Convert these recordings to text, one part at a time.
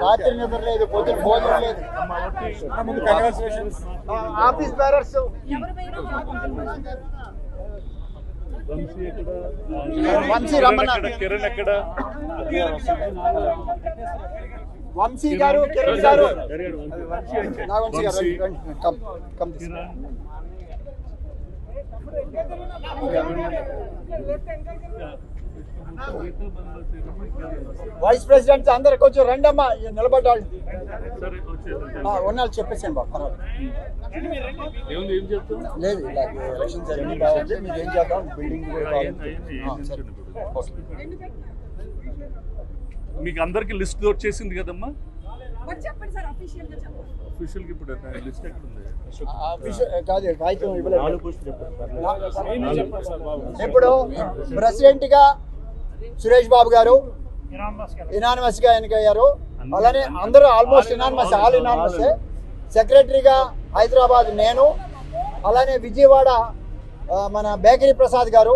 రాత్రి నిద్ర లేదు పొద్దున భోజనం లేదు ఆఫీస్ బ్యారర్స్. వంశీ కిరణ్ ఎక్కడ వంశీ గారు కిరణ్ గారు. వంశీ గారు కమ్ కమ్ వైస్ ప్రెసిడెంట్ అందరు కొంచెం రండమ్మా నిలబడ్డాళ్ళు. ఆ, ఉన్నాళ్ళు చెప్పేసాను బాబు పర్వాలేదు. ఏముంది ఏం చెప్తాం లేదు ఇలా ఎలక్షన్ జరిగింది బాగుంది మీరు ఏం చేద్దాం? బిల్డింగ్. మీకు అందరికి లిస్ట్ వచ్చేసింది కదమ్మా? మరి చెప్పండి సార్ అఫీషియల్గా చెప్పండి. అఫీషియల్కి ఇప్పుడు లిస్ట్ ఎక్కడ ఉంది? కాదు కాగితం ఇవ్వలేదు. ఇప్పుడు ప్రెసిడెంట్గా సురేష్ బాబు గారు ఇనానిమస్గా ఎన్నికయ్యారు. అలానే అందరూ ఆల్మోస్ట్ ఇనానిమస్ ఆల్ ఇనానిమస్ సెక్రటరీగా హైదరాబాద్ నేను అలానే విజయవాడ మన బేకరీ ప్రసాద్ గారు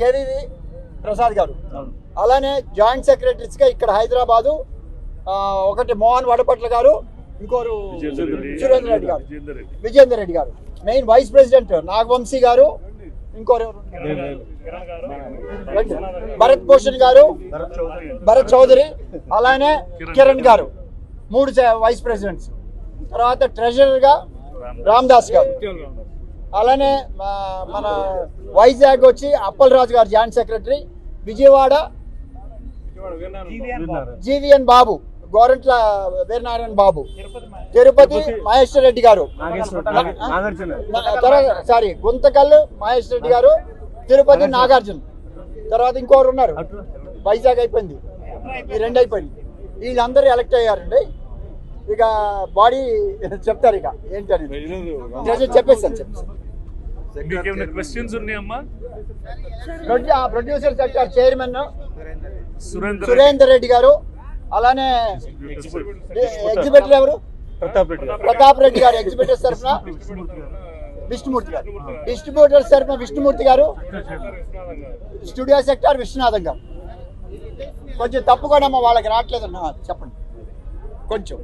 కేవీవి ప్రసాద్ గారు. అలానే జాయింట్ సెక్రటరీస్గా ఇక్కడ హైదరాబాదు ఒకటి మోహన్ వడపట్ల గారు ఇంకోరు సురేందర్ రెడ్డి గారు. Vijender Reddy. Garu. Main vice president Nagavamsi garu ఇంకోరు. భరత్ భూషణ్ గారు భరత్ చౌదరి. అలానే కిరణ్ గారు. మూడు వైస్ ప్రెసిడెంట్స్. తర్వాత ట్రెజరర్గా రామ్దాస్ గారు. అలానే మన వైజాగ్ వచ్చి Appalaraju garu joint secretary Vijayawada GVN Babu. Gorantla Veeranarayana Babu. Tirupati Maheshwar Reddy garu. Sorry Guntakal Mahesh Reddy గారు తిరుపతి నాగార్జున. తర్వాత ఇంకోరు ఉన్నారు. వైజాగ్ అయిపోయింది. ఈ రెండు అయిపోయింది. వీళ్ళందరూ ఎలక్ట్ అయ్యారండి. ఇక బాడీ చెప్తారు ఇక ఏంటని చెప్పేస్తాను చెప్పేస్తాను. మీకు ఏమైనా క్వశ్చన్స్ ఉన్నాయమ్మా? ప్రొడ్యూ- ఆ producer sector chairman Surender Surender Reddy garu. అలానే ఎగ్జిబిటర్ ఎవరు? ప్రతాప్ రెడ్డి గారు. ఎగ్జిబిటర్స్ తరఫున? విష్ణుమూర్తి గారు. డిస్ట్రిబ్యూటర్స్ తరఫున విష్ణుమూర్తి గారు. స్టూడియో సెక్టార్ విశ్వనాథం గారు. కొంచెం తప్పుకోనమ్మా వాళ్ళకి రావట్లేదన్నా చెప్పండి. కొంచెం.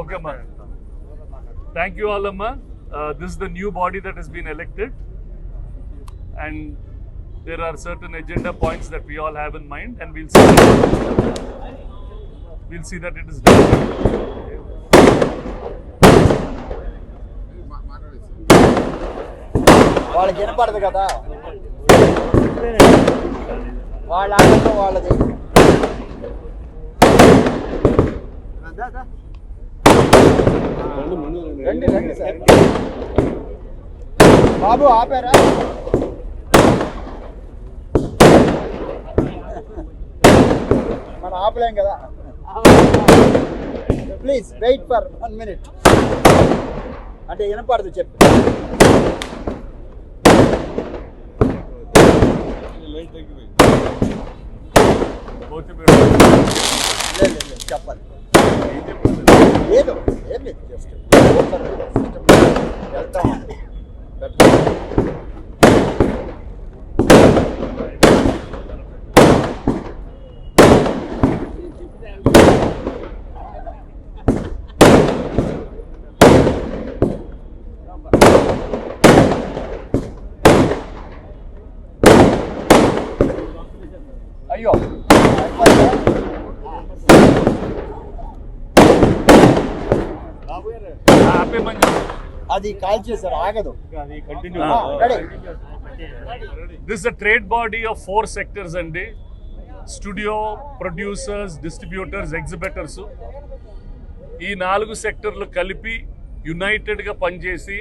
ఓకే అమ్మా. థ్యాంక్ యూ ఆల్ అమ్మా. This the new body that has been elected and there are certain agenda points that we all have in mind and we'll see we'll see that it is done వాళ్ళకి వినపడదు కదా వాళ్ళ ఆనందం వాళ్ళది రండి రండి sir బాబు ఆపారా ఆపలేం కదా? Please wait for one minute అంటే వినపడదు చెప్పు. చెప్పాలి. ఏదో ఏం లేదు జస్ట్ వెళ్తాం. అయ్యో. అది కాల్ చేశారు ఆగదు. ఆ, ready. This is a trade body of four sectors అండి. స్టూడియో ప్రొడ్యూసర్స్ డిస్ట్రిబ్యూటర్స్ ఎగ్జిబిటర్స్ ఈ నాలుగు సెక్టర్లు కలిపి యునైటెడ్గా పనిచేసి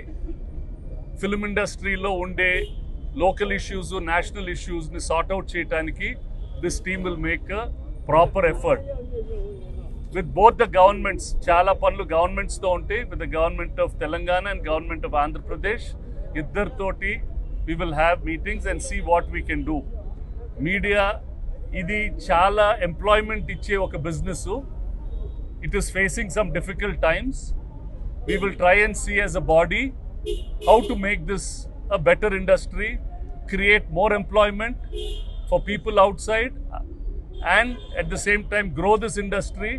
ఫిల్మ్ ఇండస్ట్రీలో ఉండే లోకల్ ఇష్యూస్ నేషనల్ ఇష్యూస్ని సార్ట్అవుట్ చేయడానికి this team will make proper effort with both the governments చాలా పనులు గవర్నమెంట్స్తో ఉంటాయి. With the government of Telangana and government of Andhra Pradesh ఇద్దరితోటి we will have meetings and see what we can do media ఇది చాలా employment ఇచ్చే ఒక business it is facing some difficult times we will try and see as a body how to make this a better industry create more employment for people outside, and at the same time grow this industry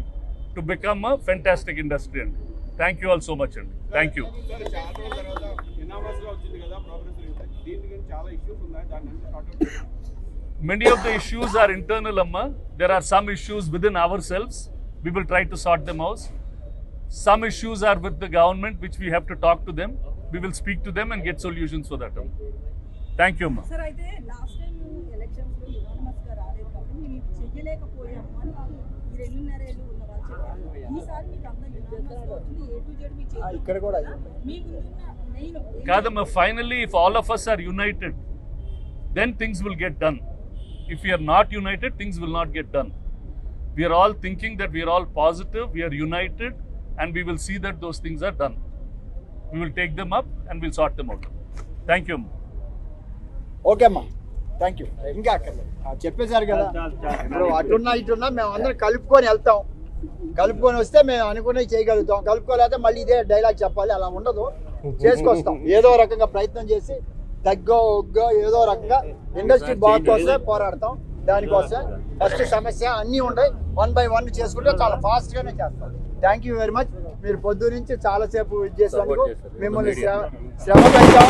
to become a fantastic industry. And thank you all so much. And thank you. Sir చాలా రోజుల తర్వాత ఇనామస్ గా వచ్చింది కదా progress దీని గురించి చాలా issues ఉన్నాయి దాన్ని అంతా sort out Many of the issues are internal, Amma. There are some issues within ourselves. We will try to sort them out. Some issues are with the government, which we have to talk to them. We will speak to them and get solutions for that. Amma. Thank you, Amma. Sir అయితే last time ఎలక్షన్స్లో యునానిమస్గా రాలేదు కాబట్టి మేము ఇది చెయ్యలేకపోయాము అని ఈ రెండున్నరేళ్ళు ఉన్న వాళ్ళు చెప్పారు ఈసారి మీకు అంతా యునానిమస్గా వచ్చింది ఏ టు జెడ్ మీ ఆ, ఇక్కడ కూడా అయ్యింది. మీ ముందున్న main Kadama, finally, if all of us are united, then things will get done. If we are not united, things will not get done. We are all thinking that we are all positive, we are united, and we will see that those things are done. We will take them up okay అమ్మా. Thank you ఇంకా అక్కర్లేదు. చెప్పేశారు కదా. ఇప్పుడు అటున్నా ఇటున్నా మేము అందరం కలుపుకొని వెళ్తాం. కలుపుకొని వస్తే మేము అనుకున్నవి చేయగలుగుతాం. కలుపుకోలేకపోతే మళ్ళీ ఇదే డైలాగ్ చెప్పాలి. అలా ఉండదు. చేసుకొస్తాం. ఏదో రకంగా ప్రయత్నం చేసి తగ్గో ఒగ్గో ఏదో రకంగా ఇండస్ట్రీ బాగుకొస్తే పోరాడతాం. దానికోసం ఫస్ట్ సమస్య అన్నీ ఉన్నాయి వన్ బై వన్ చేసుకుంటే చాలా ఫాస్ట్గానే చేస్తాం. థ్యాంక్ యూ వెరీ మచ్ మీరు పొద్దు నుంచి చాలాసేపు ఇది చేసినందుకు మిమ్మల్ని శ్రమ శ్రమ పెట్టాం